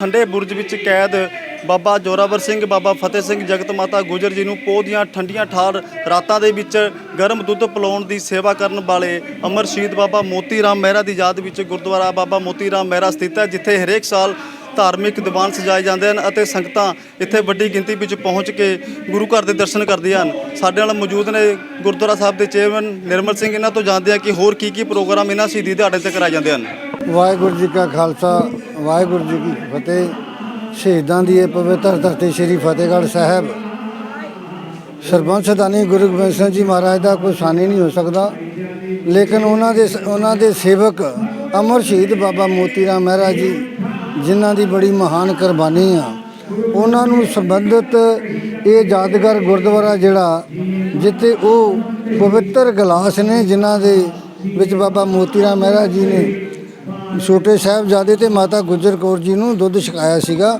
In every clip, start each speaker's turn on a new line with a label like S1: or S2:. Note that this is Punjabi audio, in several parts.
S1: ਠੰਡੇ ਬੁਰਜ ਵਿੱਚ ਕੈਦ ਬਾਬਾ ਜੋਰਾਵਰ ਸਿੰਘ, ਬਾਬਾ ਫਤਿਹ ਸਿੰਘ ਜਗਤ ਮਾਤਾ ਗੁਜਰ ਜੀ ਨੂੰ ਪੋਹ ਦੀਆਂ ਠੰਡੀਆਂ ਠਾਰ ਰਾਤਾਂ ਦੇ ਵਿੱਚ ਗਰਮ ਦੁੱਧ ਪਿਲਾਉਣ ਦੀ ਸੇਵਾ ਕਰਨ ਵਾਲੇ ਅਮਰ ਸ਼ਹੀਦ ਬਾਬਾ ਮੋਤੀ ਰਾਮ ਮਹਿਰਾ ਦੀ ਯਾਦ ਵਿੱਚ ਗੁਰਦੁਆਰਾ ਬਾਬਾ ਮੋਤੀ ਰਾਮ ਮਹਿਰਾ ਸਥਿਤ ਹੈ, ਜਿੱਥੇ ਹਰੇਕ ਸਾਲ ਧਾਰਮਿਕ ਦੀਵਾਨ ਸਜਾਏ ਜਾਂਦੇ ਹਨ ਅਤੇ ਸੰਗਤਾਂ ਇੱਥੇ ਵੱਡੀ ਗਿਣਤੀ ਵਿੱਚ ਪਹੁੰਚ ਕੇ ਗੁਰੂ ਘਰ ਦੇ ਦਰਸ਼ਨ ਕਰਦੀਆਂ ਹਨ। ਸਾਡੇ ਨਾਲ ਮੌਜੂਦ ਨੇ ਗੁਰਦੁਆਰਾ ਸਾਹਿਬ ਦੇ ਚੇਅਰਮੈਨ ਨਿਰਮਲ ਸਿੰਘ, ਇਹਨਾਂ ਤੋਂ ਜਾਣਦੇ ਆ ਕਿ ਹੋਰ ਕੀ ਕੀ ਪ੍ਰੋਗਰਾਮ ਇਹਨਾਂ ਸ਼ਹੀਦੀ ਦਿਹਾੜੇ ਤੇ ਕਰਾਏ ਜਾਂਦੇ ਹਨ।
S2: ਵਾਹਿਗੁਰੂ ਜੀ ਕਾ ਖਾਲਸਾ ਵਾਹਿਗੁਰੂ ਜੀ ਕੀ ਫਤਿਹ। ਸ਼ਹੀਦਾਂ ਦੀ ਇਹ ਪਵਿੱਤਰ ਧਰਤੀ ਸ੍ਰੀ ਫਤਿਹਗੜ੍ਹ ਸਾਹਿਬ। ਸਰਬੰਸ ਦਾਨੀ ਗੁਰੂ ਗੋਬਿੰਦ ਸਿੰਘ ਜੀ ਮਹਾਰਾਜ ਦਾ ਕੋਈ ਸਾਨੀ ਨਹੀਂ ਹੋ ਸਕਦਾ। ਲੇਕਿਨ ਉਹਨਾਂ ਦੇ ਉਹਨਾਂ ਦੇ ਸੇਵਕ ਅਮਰ ਸ਼ਹੀਦ ਬਾਬਾ ਮੋਤੀ ਰਾਮ ਮਹਿਰਾ ਜੀ, ਜਿਨ੍ਹਾਂ ਦੀ ਬੜੀ ਮਹਾਨ ਕੁਰਬਾਨੀ ਆ। ਉਹਨਾਂ ਨੂੰ ਸੰਬੰਧਿਤ ਇਹ ਯਾਦਗਾਰ ਗੁਰਦੁਆਰਾ ਜਿਹੜਾ, ਜਿੱਥੇ ਉਹ ਪਵਿੱਤਰ ਗਲਾਸ ਨੇ, ਜਿਨ੍ਹਾਂ ਦੇ ਵਿੱਚ ਬਾਬਾ ਮੋਤੀ ਰਾਮ ਮਹਿਰਾ ਜੀ ਨੇ ਛੋਟੇ ਸਾਹਿਬਜ਼ਾਦੇ ਤੇ ਮਾਤਾ ਗੁਜਰ ਕੌਰ ਜੀ ਨੂੰ ਦੁੱਧ ਛਕਾਇਆ ਸੀਗਾ।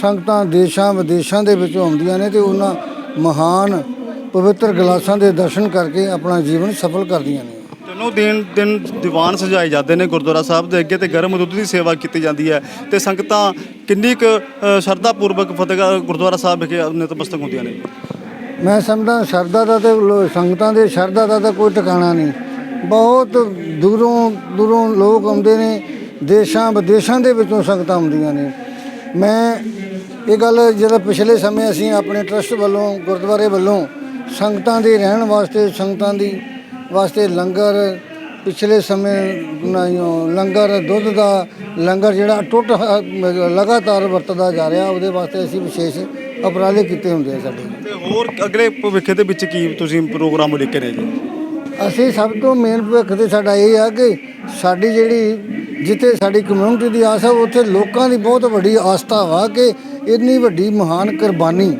S2: ਸੰਗਤਾਂ ਦੇਸ਼ਾਂ ਵਿਦੇਸ਼ਾਂ ਦੇ ਵਿੱਚੋਂ ਆਉਂਦੀਆਂ ਨੇ ਤੇ ਉਹਨਾਂ ਮਹਾਨ ਪਵਿੱਤਰ ਗਲਾਸਾਂ ਦੇ ਦਰਸ਼ਨ ਕਰਕੇ ਆਪਣਾ ਜੀਵਨ ਸਫਲ ਕਰਦੀਆਂ ਨੇ।
S1: ਤਿੰਨੋਂ ਦਿਨ ਦਿਨ ਦੀਵਾਨ ਸਜਾਏ ਜਾਂਦੇ ਨੇ ਗੁਰਦੁਆਰਾ ਸਾਹਿਬ ਦੇ ਅੱਗੇ ਤੇ ਗਰਮ ਦੁੱਧ ਦੀ ਸੇਵਾ ਕੀਤੀ ਜਾਂਦੀ ਹੈ ਤੇ ਸੰਗਤਾਂ ਕਿੰਨੀ ਕੁ ਸ਼ਰਧਾ ਪੂਰਵਕ ਫਤਿਹਗੜ੍ਹ ਗੁਰਦੁਆਰਾ ਸਾਹਿਬ ਵਿਖੇ ਨਤਮਸਤਕ ਹੁੰਦੀਆਂ ਨੇ?
S2: ਮੈਂ ਸਮਝਦਾ ਸ਼ਰਧਾ ਦਾ ਤੇ ਸੰਗਤਾਂ ਦੇ ਸ਼ਰਧਾ ਦਾ ਤਾਂ ਕੋਈ ਟਿਕਾਣਾ ਨਹੀਂ। ਬਹੁਤ ਦੂਰੋਂ ਦੂਰੋਂ ਲੋਕ ਆਉਂਦੇ ਨੇ, ਦੇਸ਼ਾਂ ਵਿਦੇਸ਼ਾਂ ਦੇ ਵਿੱਚੋਂ ਸੰਗਤਾਂ ਆਉਂਦੀਆਂ ਨੇ। ਮੈਂ ਇਹ ਗੱਲ ਜਿਹੜਾ ਪਿਛਲੇ ਸਮੇਂ ਅਸੀਂ ਆਪਣੇ ਟਰਸਟ ਵੱਲੋਂ, ਗੁਰਦੁਆਰੇ ਵੱਲੋਂ ਸੰਗਤਾਂ ਦੇ ਰਹਿਣ ਵਾਸਤੇ, ਸੰਗਤਾਂ ਦੀ ਵਾਸਤੇ ਲੰਗਰ, ਪਿਛਲੇ ਸਮੇਂ ਲੰਗਰ, ਦੁੱਧ ਦਾ ਲੰਗਰ ਜਿਹੜਾ ਟੁੱਟ ਲਗਾਤਾਰ ਵਰਤਦਾ ਜਾ ਰਿਹਾ, ਉਹਦੇ ਵਾਸਤੇ ਅਸੀਂ ਵਿਸ਼ੇਸ਼ ਉਪਰਾਲੇ ਕੀਤੇ ਹੁੰਦੇ ਆ ਸਾਡੇ।
S1: ਹੋਰ ਅਗਲੇ ਭਵਿੱਖ ਦੇ ਵਿੱਚ ਕੀ ਤੁਸੀਂ ਪ੍ਰੋਗਰਾਮ ਉਲੀਕੇ ਨੇ ਜੀ?
S2: ਅਸੀਂ ਸਭ ਤੋਂ ਮੇਨ ਭਵਿੱਖ ਤੇ ਸਾਡਾ ਇਹ ਆ ਕਿ ਸਾਡੀ ਜਿਹੜੀ ਜਿੱਥੇ ਸਾਡੀ ਕਮਿਊਨਿਟੀ ਦੀ ਆਸ ਆ, ਉੱਥੇ ਲੋਕਾਂ ਦੀ ਬਹੁਤ ਵੱਡੀ ਆਸਥਾ ਵਾ ਕਿ ਇੰਨੀ ਵੱਡੀ ਮਹਾਨ ਕੁਰਬਾਨੀ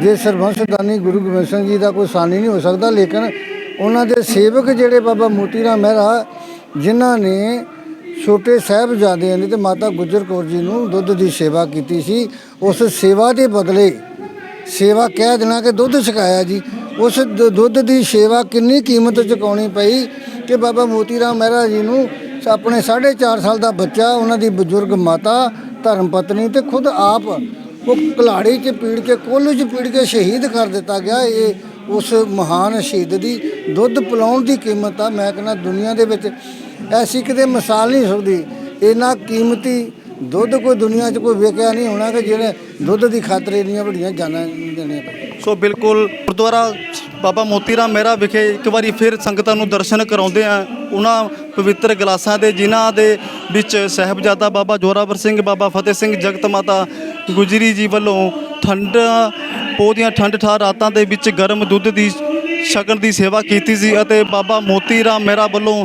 S2: ਜੇ ਸਰਬੰਸਦਾਨੀ ਗੁਰੂ ਗੋਬਿੰਦ ਸਿੰਘ ਜੀ ਦਾ ਕੋਈ ਸਾਨੀ ਨਹੀਂ ਹੋ ਸਕਦਾ, ਲੇਕਿਨ ਉਹਨਾਂ ਦੇ ਸੇਵਕ ਜਿਹੜੇ ਬਾਬਾ ਮੋਤੀ ਰਾਮ ਮਹਿਰਾ ਜਿਨ੍ਹਾਂ ਨੇ ਛੋਟੇ ਸਾਹਿਬਜ਼ਾਦਿਆਂ ਨੇ ਤੇ ਮਾਤਾ ਗੁਜਰ ਕੌਰ ਜੀ ਨੂੰ ਦੁੱਧ ਦੀ ਸੇਵਾ ਕੀਤੀ ਸੀ, ਉਸ ਸੇਵਾ ਦੇ ਬਦਲੇ ਸੇਵਾ ਕਹਿ ਦੇਣਾ ਕਿ ਦੁੱਧ ਛਕਾਇਆ ਜੀ। ਉਸ ਦ- ਦੁੱਧ ਦੀ ਸੇਵਾ ਕਿੰਨੀ ਕੀਮਤ ਚੁਕਾਉਣੀ ਪਈ ਕਿ ਬਾਬਾ ਮੋਤੀ ਰਾਮ ਮਹਿਰਾ ਜੀ ਨੂੰ ਸ- ਆਪਣੇ 4.5 ਸਾਲ ਦਾ ਬੱਚਾ, ਉਹਨਾਂ ਦੀ ਬਜ਼ੁਰਗ ਮਾਤਾ, ਧਰਮ ਪਤਨੀ ਤੇ ਖੁਦ ਆਪ ਉਹ ਕਲਾੜੀ 'ਚ ਪੀੜ ਕੇ ਕੋਲੂ 'ਚ ਪੀੜ ਕੇ ਸ਼ਹੀਦ ਕਰ ਦਿੱਤਾ ਗਿਆ। ਇਹ ਉਸ ਮਹਾਨ ਸ਼ਹੀਦ ਦੀ ਦੁੱਧ ਪਿਲਾਉਣ ਦੀ ਕੀਮਤ ਆ। ਮੈਂ ਕਹਿੰਦਾ ਦੁਨੀਆ ਦੇ ਵਿੱਚ ਐਸੀ ਕਿਤੇ ਮਿਸਾਲ ਨਹੀਂ ਸਕਦੀ ਇੰਨਾ ਕੀਮਤੀ ਦੁੱਧ ਕੋਈ ਦੁਨੀਆ 'ਚ ਕੋਈ ਵੇਖਿਆ ਨਹੀਂ ਹੋਣਾ ਕਿ ਜਿਹੜੇ ਦੁੱਧ ਦੀ ਖਾਤਰ ਇੰਨੀਆਂ ਵੱਡੀਆਂ ਜਾਨਾਂ ਦੇਣੀਆਂ ਪਈਆਂ
S1: ਸੋ ਬਿਲਕੁਲ ਗੁਰਦੁਆਰਾ ਬਾਬਾ ਮੋਤੀ ਰਾਮ ਮਹਿਰਾ ਵਿਖੇ ਇੱਕ ਵਾਰੀ ਫਿਰ ਸੰਗਤਾਂ ਨੂੰ ਦਰਸ਼ਨ ਕਰਾਉਂਦੇ ਆ। ਉਹਨਾਂ ਪਵਿੱਤਰ ਗਲਾਸਾਂ ਦੇ, ਜਿਨ੍ਹਾਂ ਦੇ ਵਿੱਚ ਸਹਿਬਜ਼ਾਦਾ ਬਾਬਾ ਜੋਰਾਵਰ ਸਿੰਘ, ਬਾਬਾ ਫਤਿਹ ਸਿੰਘ ਜਗਤ ਮਾਤਾ ਗੁਜਰੀ ਜੀ ਵੱਲੋਂ ਠੰਡ ਪੋਹ ਦੀਆਂ ਠੰਡ ਠਾ ਰਾਤਾਂ ਦੇ ਵਿੱਚ ਗਰਮ ਦੁੱਧ ਦੀ ਛਕਣ ਦੀ ਸੇਵਾ ਕੀਤੀ ਸੀ ਅਤੇ ਬਾਬਾ ਮੋਤੀ ਰਾਮ ਮਹਿਰਾ ਵੱਲੋਂ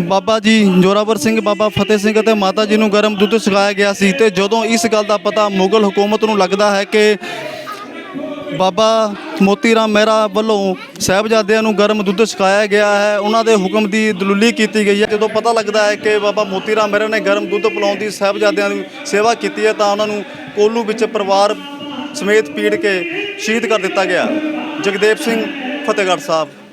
S1: ਬਾਬਾ ਜੀ ਜੋਰਾਵਰ ਸਿੰਘ, ਬਾਬਾ ਫਤਿਹ ਸਿੰਘ ਅਤੇ ਮਾਤਾ ਜੀ ਨੂੰ ਗਰਮ ਦੁੱਧ ਛਕਾਇਆ ਗਿਆ ਸੀ। ਤੇ ਜਦੋਂ ਇਸ ਗੱਲ ਦਾ ਪਤਾ ਮੁਗਲ ਹਕੂਮਤ ਨੂੰ ਲੱਗਦਾ ਹੈ ਕਿ ਬਾਬਾ ਮੋਤੀ ਰਾਮ ਮਹਿਰਾ ਵੱਲੋਂ ਸਾਹਿਬਜ਼ਾਦਿਆਂ ਨੂੰ ਗਰਮ ਦੁੱਧ ਛਕਾਇਆ ਗਿਆ ਹੈ। ਉਹਨਾਂ ਦੇ ਹੁਕਮ ਦੀ ਦਲੂਲੀ ਕੀਤੀ ਗਈ ਹੈ। ਜਦੋਂ ਪਤਾ ਲੱਗਦਾ ਹੈ ਕਿ ਬਾਬਾ ਮੋਤੀ ਰਾਮ ਮਹਿਰਾ ਨੇ ਗਰਮ ਦੁੱਧ ਪਿਲਾਉਣ ਦੀ ਸਾਹਿਬਜ਼ਾਦਿਆਂ ਦੀ ਸੇਵਾ ਕੀਤੀ ਹੈ, ਤਾਂ ਉਹਨਾਂ ਨੂੰ ਕੋਲੂ ਵਿੱਚ ਪਰਿਵਾਰ ਸਮੇਤ ਪੀੜ ਕੇ ਸ਼ਹੀਦ ਕਰ ਦਿੱਤਾ ਗਿਆ। ਜਗਦੇਵ ਸਿੰਘ, ਫਤਿਹਗੜ੍ਹ ਸਾਹਿਬ।